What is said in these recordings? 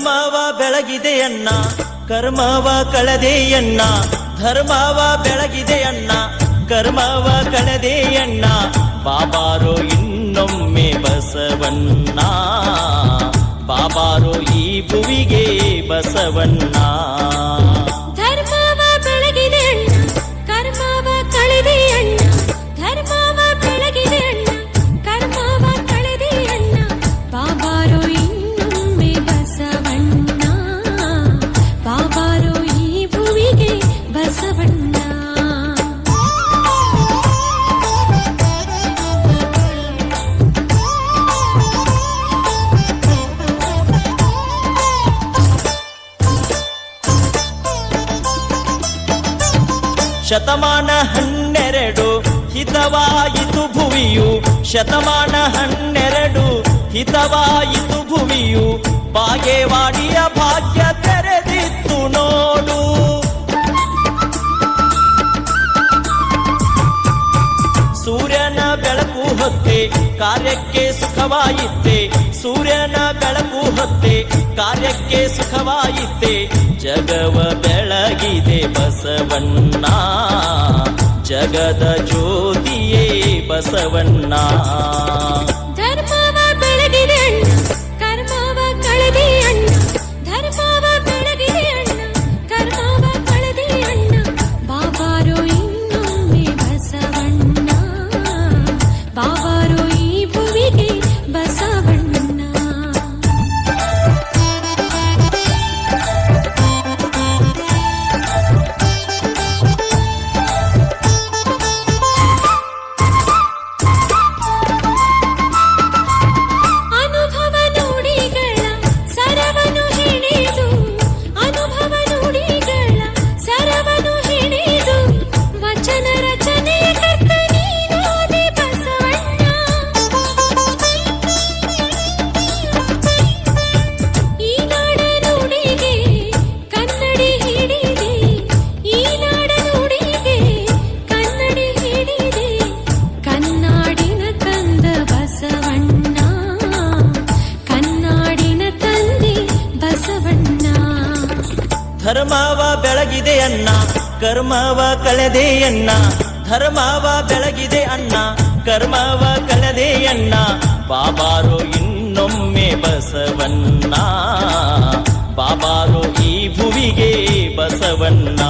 ಧರ್ಮವ ಬೆಳಗಿದೆಯನ್ನ ಕರ್ಮವ ಕಳೆದೆಯಣ್ಣ, ಧರ್ಮವ ಬೆಳಗಿದೆಯನ್ನ ಕರ್ಮವ ಕಳೆದೆಯಣ್ಣ, ಬಾಬಾರೋ ಇನ್ನೊಮ್ಮೆ ಬಸವಣ್ಣ, ಬಾಬಾರೋ ಈ ಭುವಿಗೆ ಬಸವಣ್ಣ. ಶತಮಾನ ಹನ್ನೆರಡು ಹಿತವಾಯಿತು ಭುವಿಯು. ಶತಮಾನ ಹನ್ನೆರಡು ಹಿತವಾಯಿತು ಭುವಿಯು. ಬಾಗೇವಾಡಿಯ ಭಾಗ್ಯ ಕಾರ್ಯಕ್ಕೆ ಸುಖವಾಯಿತೆ ಸೂರ್ಯನ ಬೆಳಕು ಹೊತ್ತೆ ಕಾರ್ಯಕ್ಕೆ ಸುಖವಾಯಿತೆ ಜಗವ ಬೆಳಗಿದೆ ಬಸವಣ್ಣ. ಜಗದ ಜ್ಯೋತಿಯೇ ಬಸವಣ್ಣ. ಧರ್ಮವ ಬೆಳಗಿದೆ ಅಣ್ಣ, ಕರ್ಮವ ಕಳೆದೆ ಅಣ್ಣ, ಧರ್ಮವ ಬೆಳಗಿದೆ ಅಣ್ಣ, ಕರ್ಮವ ಕಳೆದೆ ಅಣ್ಣ, ಬಾಬಾರು ಇನ್ನೊಮ್ಮೆ ಬಸವಣ್ಣ, ಬಾಬಾರು ಈ ಭುವಿಗೆ ಬಸವಣ್ಣ.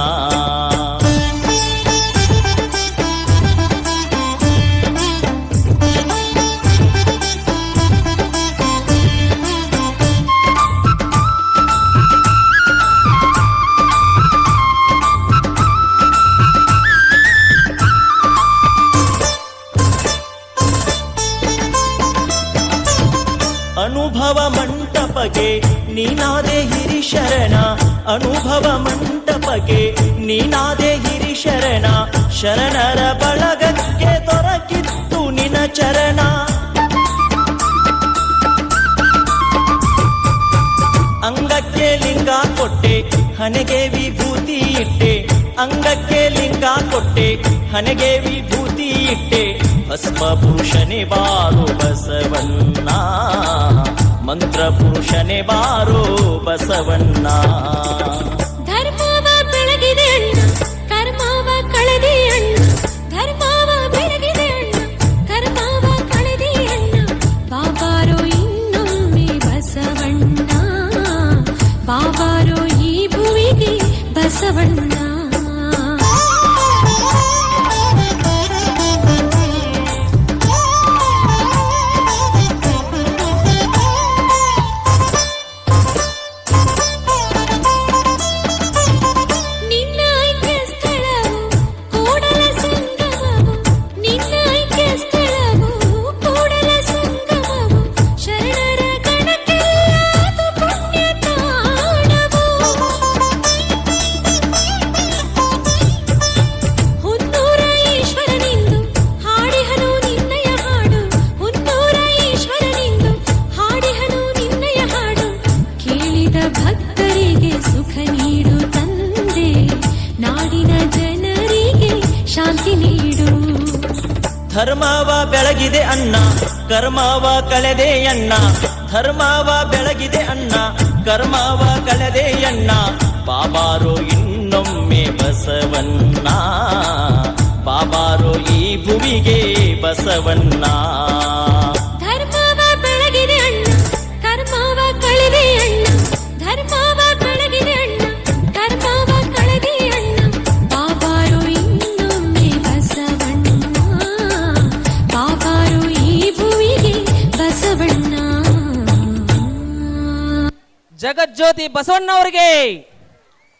ಅನುಭವ ಮಂಟಪಗೆ ನೀನಾದೆ ಹಿರಿಶರಣ. ಅನುಭವ ಮಂಟಪಗೆ ನೀನಾದೆ ಹಿರಿಶರಣ. ಶರಣರ ಬಳಗಕ್ಕೆ ದೊರಕಿತ್ತು ನಿನ ಚರಣ. ಅಂಗಕ್ಕೆ ಲಿಂಗ ಕೊಟ್ಟೆ ಹನೆಗೆ ವಿಭೂತಿ ಇಟ್ಟೆ. ಅಂಗಕ್ಕೆ ಲಿಂಗ ಕೊಟ್ಟೆ ಹನೆಗೆ ವಿಭೂತಿ ಇಟ್ಟೆ. ಭಸ್ಮ ಪುರುಷನೇ ಬಾರೋ ಬಸವಣ್ಣ. ಮಂತ್ರ ಪುರುಷನೇ ಬಾರೋ ಬಸವಣ್ಣ. ಜನರಿಗೆ ಶಾಂತಿ ನೀಡು. ಧರ್ಮವ ಬೆಳಗಿದೆ ಅಣ್ಣ, ಕರ್ಮವ ಕಳೆದೆ ಅಣ್ಣ. ಧರ್ಮವ ಬೆಳಗಿದೆ ಅಣ್ಣ, ಕರ್ಮವ ಕಳೆದೆ ಅಣ್ಣ. ಬಾಬಾರೋ ಇನ್ನೊಮ್ಮೆ ಬಸವಣ್ಣ. ಬಾಬಾರೋ ಈ ಭೂಮಿಗೆ ಬಸವಣ್ಣ. ಜಗಜ್ಯೋತಿ ಬಸವಣ್ಣವರಿಗೆ